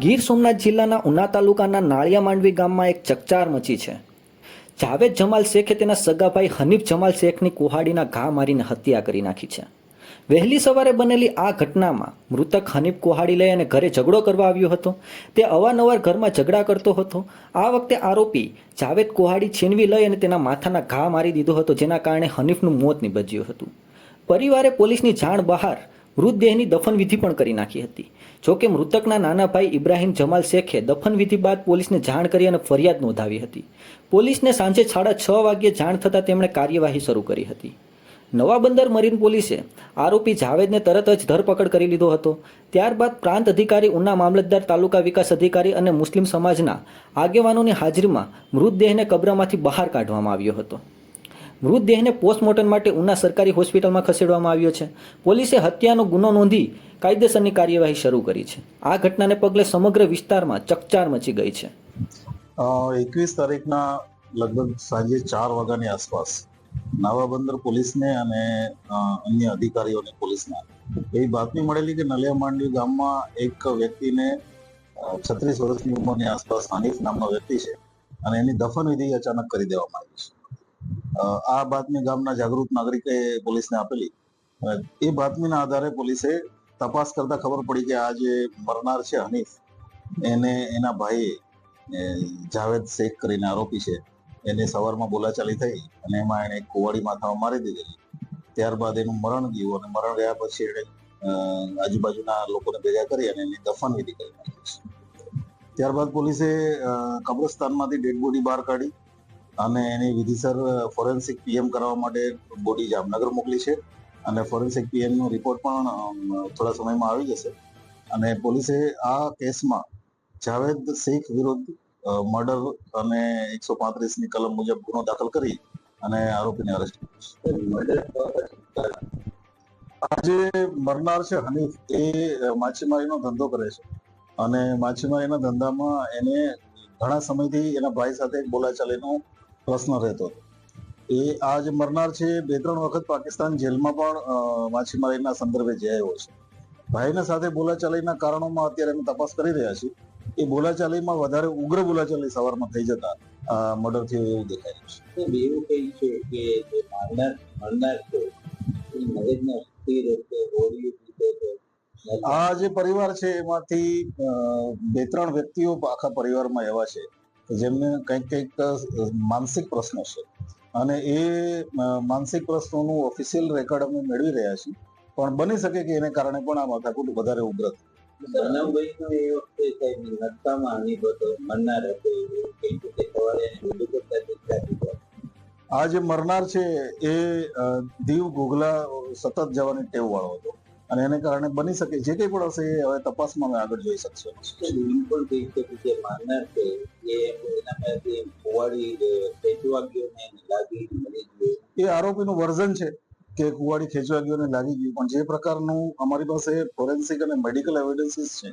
ગીર સોમનાથ જિલ્લાના ઉના તાલુકાના નાળિયા માંડવી ગામમાં એક ચકચાર મચી છે. જાવેદ જમાલ શેખે તેના સગાભાઈ હનીફ જમાલ શેખની કુહાડીના ઘા મારીને હત્યા કરી નાખી છે. વહેલી સવારે બનેલી આ ઘટનામાં મૃતક હનીફ કુહાડી લઈ અને ઘરે ઝઘડો કરવા આવ્યો હતો. તે અવારનવાર ઘરમાં ઝઘડા કરતો હતો. આ વખતે આરોપી જાવેદ કુહાડી છીનવી લઈ અને તેના માથાના ઘા મારી દીધો હતો, જેના કારણે હનીફનું મોત નીપજ્યું હતું. પરિવારે પોલીસની જાણ બહાર મૃતદેહની દફનવિધિ પણ કરી નાખી હતી. જોકે મૃતકના નાના ભાઈ ઇબ્રાહીમ જમાલ શેખે દફનવિધિ બાદ પોલીસને જાણ કરી અને ફરિયાદ નોંધાવી હતી. પોલીસને સાંજે સાડા છ વાગ્યે જાણ થતાં તેમણે કાર્યવાહી શરૂ કરી હતી. નવા બંદર મરીન પોલીસે આરોપી જાવેદને તરત જ ધરપકડ કરી લીધો હતો. ત્યારબાદ પ્રાંત અધિકારી ઉના મામલતદાર, તાલુકા વિકાસ અધિકારી અને મુસ્લિમ સમાજના આગેવાનોની હાજરીમાં મૃતદેહને કબ્રમાંથી બહાર કાઢવામાં આવ્યો હતો. મૃતદેહને પોસ્ટમોર્ટમ માટે ઉના સરકારી હોસ્પિટલમાં ખસેડવામાં આવ્યો છે. પોલીસે હત્યાનો ગુનો નોંધી કાયદેસરની કાર્યવાહી શરૂ કરી છે. આ ઘટનાને પગલે સમગ્ર વિસ્તારમાં ચકચાર મચી ગઈ છે. એકવીસ તારીખના લગભગ સાંજે ચાર વાગ્યાની આસપાસ નવા બંદર પોલીસને અને અન્ય અધિકારીઓને પોલીસના એવી બાતમી મળેલી કે નલિયા માંડવી ગામમાં એક વ્યક્તિને છત્રીસ વર્ષની ઉંમરની આસપાસ હનીફ નામનો વ્યક્તિ છે અને એની દફન વિધિ અચાનક કરી દેવામાં આવી છે. આ બાતમી ગામના જાગૃત નાગરિકે પોલીસને આપેલી. એ બાતમીના આધારે પોલીસે તપાસ કરતા ખબર પડી કે આ જે મરનાર છે હનીફ, એને એના ભાઈએ જાવેદ શેખ કરીને આરોપી છે. એને સવારમાં બોલાચાલી થઈ અને એમાં એને એક કુવાડી માથામાં મારી દીધેલી. ત્યારબાદ એનું મરણ ગયું અને મરણ ગયા પછી એને આજુબાજુના લોકોને ભેગા કરી અને એની દફન વિધિ કરી નાખી. છે ત્યારબાદ પોલીસે કબ્રસ્તાનમાંથી ડેડ બોડી બહાર કાઢી અને એની વિધિસર ફોરેન્સિક પીએમ કરાવવા માટે બોડી જામનગર મોકલી છે. અને ફોરેન્સિક પીએમ નો રિપોર્ટ પણ થોડા સમયમાં આવી જશે. અને પોલીસે આ કેસમાં જાવેદ શેખ વિરુદ્ધ મર્ડર અને એકસો પાંત્રીસની કલમ મુજબ ગુનો દાખલ કરી અને આરોપીને અરેસ્ટ જે મરનાર છે હનીફ. એ માછીમારીનો ધંધો કરે છે. અને માછીમારીના ધંધામાં એને ઘણા સમયથી એના ભાઈ સાથે એક બોલાચાલીનો પ્રશ્ન રહેતો. એ આ જે મરનાર છે બે ત્રણ વખત પાકિસ્તાન જેલમાં પણ માછીમારીના સંદર્ભે જયો છે. ભાઈના સાથે બોલાચાલીના કારણોમાં અત્યારે અમે તપાસ કરી રહ્યા છીએ. એ બોલાચાલીમાં વધારે ઉગ્ર બોલાચાલી સવારમાં થઈ જતા મર્ડર થયો એવું દેખાય છે. એવું કહી છે કે જે મરનાર મરનાર છે એ મગજના સ્થિર આ જે પરિવાર છે એમાંથી બે ત્રણ વ્યક્તિઓ આખા પરિવારમાં એવા છે. જેમને કંઈક કંઈક માનસિક પ્રશ્નો છે. અને એ માનસિક પ્રશ્નોનું ઓફિશિયલ રેકોર્ડ અમે મેળવી રહ્યા છીએ. પણ બની શકે કે એને કારણે પણ આ માથાકૂટ વધારે ઉગ્ર આ જે મરનાર છે એ દીવ ગોગલા સતત જવાની ટેવ વાળો હતો. અને એને કારણે બની શકે જે કંઈ પણ હશે એ હવે તપાસમાં અમે આગળ જોઈ શકશો. જે છે એ એના પાસે કુવાડી ખેંચવા ગયો ને લાગી એ આરોપીનું વર્ઝન છે કે કુવાડી ખેંચવા ગયો ને લાગી ગયું પણ જે પ્રકારનું અમારી પાસે ફોરેન્સિક અને મેડિકલ એવિડન્સીસ છે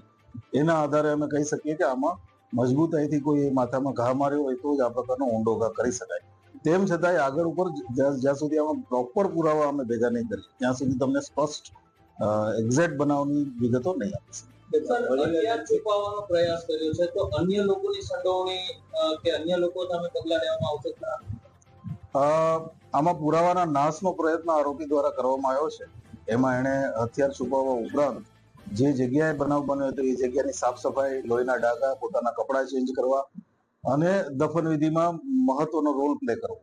એના આધારે અમે કહી શકીએ કે આમાં મજબૂતાઈથી કોઈ માથામાં ઘા માર્યો હોય તો જ આ પ્રકારનો ઊંડો ઘા કરી શકાય. તેમ છતાંય આગળ ઉપર જ્યાં જ્યાં સુધી આમાં પ્રોપર પુરાવા અમે ભેગા નહીં કરીએ ત્યાં સુધી તમને સ્પષ્ટ એક્ઝેક્ટ બનાવની વિગતો નહીં આપી શકું છુપાવવાનો પ્રયાસ કર્યો છે તો અન્ય લોકોની સંડોવણી કે અન્ય લોકો સામે પગલા લેવામાં આવશે આમાં પુરાવાના નાશનો પ્રયત્ન આરોપી દ્વારા કરવામાં આવ્યો છે. એમાં એણે હથિયાર છુપાવવા ઉપરાંત જે જગ્યાએ બનાવ બન્યો હતો એ જગ્યાની સાફ સફાઈ લોહીના ડાઘા પોતાના કપડાં ચેન્જ કરવા અને દફન વિધિમાં મહત્વનો રોલ પ્લે કરવો.